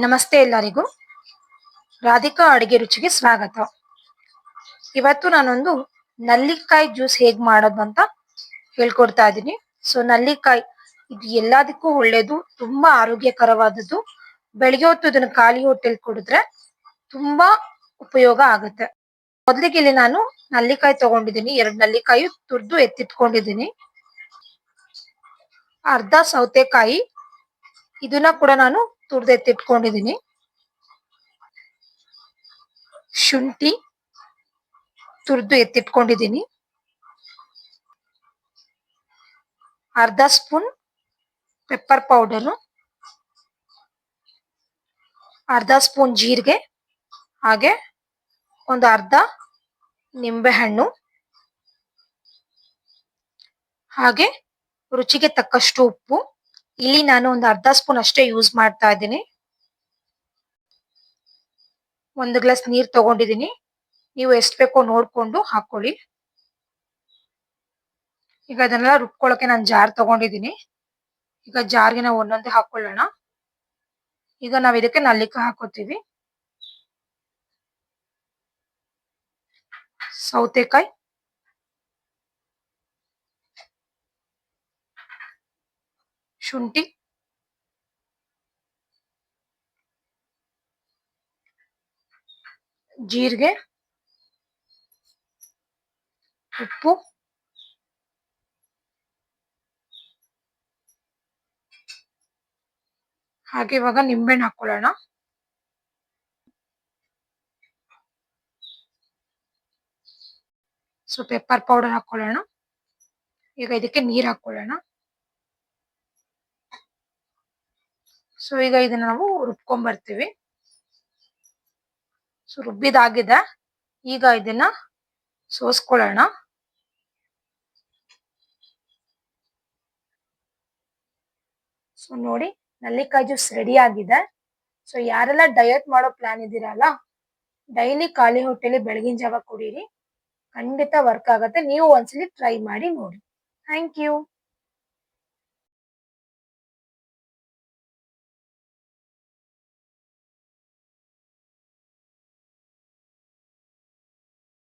ನಮಸ್ತೆ ಎಲ್ಲರಿಗೂ. ರಾಧಿಕಾ ಅಡುಗೆ ರುಚಿಗೆ ಸ್ವಾಗತ. ಇವತ್ತು ನಾನೊಂದು ನಲ್ಲಿಕಾಯಿ ಜ್ಯೂಸ್ ಹೇಗ್ ಮಾಡೋದು ಅಂತ ಹೇಳ್ಕೊಡ್ತಾ ಇದ್ದೀನಿ. ಸೊ ನಲ್ಲಿಕಾಯಿ ಇದು ಎಲ್ಲದಕ್ಕೂ ಒಳ್ಳೇದು, ತುಂಬಾ ಆರೋಗ್ಯಕರವಾದದ್ದು. ಬೆಳಿಗ್ಗೆ ಹೊತ್ತು ಇದನ್ನ ಖಾಲಿ ಹೊಟ್ಟೆಲ್ ಕುಡಿದ್ರೆ ತುಂಬಾ ಉಪಯೋಗ ಆಗುತ್ತೆ. ಮೊದಲಿಗೆ ಇಲ್ಲಿ ನಾನು ನಲ್ಲಿಕಾಯಿ ತಗೊಂಡಿದ್ದೀನಿ. ಎರಡು ನಲ್ಲಿಕಾಯಿ ತುರ್ದು ಎತ್ತಿಟ್ಕೊಂಡಿದ್ದೀನಿ. ಅರ್ಧ ಸೌತೆಕಾಯಿ. ಇದನ್ನ ಕೂಡ ನಾನು ತುರ್ದು ಎತ್ತಿಟ್ಕೊಂಡಿದ್ದೀನಿ ಶುಂಠಿ ತುರ್ದು ಎತ್ತಿಟ್ಕೊಂಡಿದೀನಿ. ಅರ್ಧ ಸ್ಪೂನ್ ಪೆಪ್ಪರ್ ಪೌಡರು ಅರ್ಧ ಸ್ಪೂನ್ ಜೀರಿಗೆ, ಹಾಗೆ ಒಂದು ಅರ್ಧ ನಿಂಬೆ ಹಣ್ಣು ಹಾಗೆ ರುಚಿಗೆ ತಕ್ಕಷ್ಟು ಉಪ್ಪು. ಇಲ್ಲಿ ನಾನು ಒಂದು ಅರ್ಧ ಸ್ಪೂನ್ ಅಷ್ಟೇ ಯೂಸ್ ಮಾಡ್ತಾ ಇದ್ದೀನಿ. ಒಂದು ಗ್ಲಾಸ್ ನೀರ್ ತಗೊಂಡಿದ್ದೀನಿ. ನೀವು ಎಷ್ಟು ಬೇಕೋ ನೋಡ್ಕೊಂಡು ಹಾಕೊಳ್ಳಿ. ಈಗ ಅದನ್ನೆಲ್ಲ ರುಬ್ಕೊಳ್ಳೋಕೆ ನಾನು ಜಾರ್ ತಗೊಂಡಿದ್ದೀನಿ. ಈಗ ಜಾರ್ಗೆ ನಾವು ಒಂದೊಂದೇ ಹಾಕೊಳ್ಳೋಣ. ಈಗ ನಾವ್ ಇದಕ್ಕೆ ನಲ್ಲಿಕ ಹಾಕೋತೀವಿ. ಸೌತೆಕಾಯಿ. ಶುಂಠಿ. ಜೀರಿಗೆ. ಉಪ್ಪು. ಹಾಗೆ ಇವಾಗ ನಿಂಬೆಹಣ್ಣು ಹಾಕೊಳ್ಳೋಣ. ಸೊ ಪೆಪ್ಪರ್ ಪೌಡರ್ ಹಾಕೊಳ್ಳೋಣ. ಈಗ ಇದಕ್ಕೆ ನೀರು ಹಾಕೊಳ್ಳೋಣ. ಸೊ ಈಗ ಇದನ್ನ ನಾವು ರುಬ್ಕೊಂಡ್ ಬರ್ತೀವಿ ಸೊ ರುಬ್ಬಿದಾಗಿದೆ. ಈಗ ಇದನ್ನ ಸೋಸ್ಕೊಳ್ಳೋಣ. ಸೊ ನೋಡಿ ನಲ್ಲಿಕಾಯಿ ಜ್ಯೂಸ್ ರೆಡಿ ಆಗಿದೆ. ಸೊ ಯಾರೆಲ್ಲ ಡಯಟ್ ಮಾಡೋ ಪ್ಲಾನ್ ಇದ್ದೀರಲ್ಲ ಡೈಲಿ ಖಾಲಿ ಹೊಟ್ಟೆಲಿ ಬೆಳಗಿನ ಜಾವ ಕುಡೀರಿ. ಖಂಡಿತ ವರ್ಕ್ ಆಗುತ್ತೆ. ನೀವು ಒಂದ್ಸಲಿ ಟ್ರೈ ಮಾಡಿ ನೋಡಿ. Thank you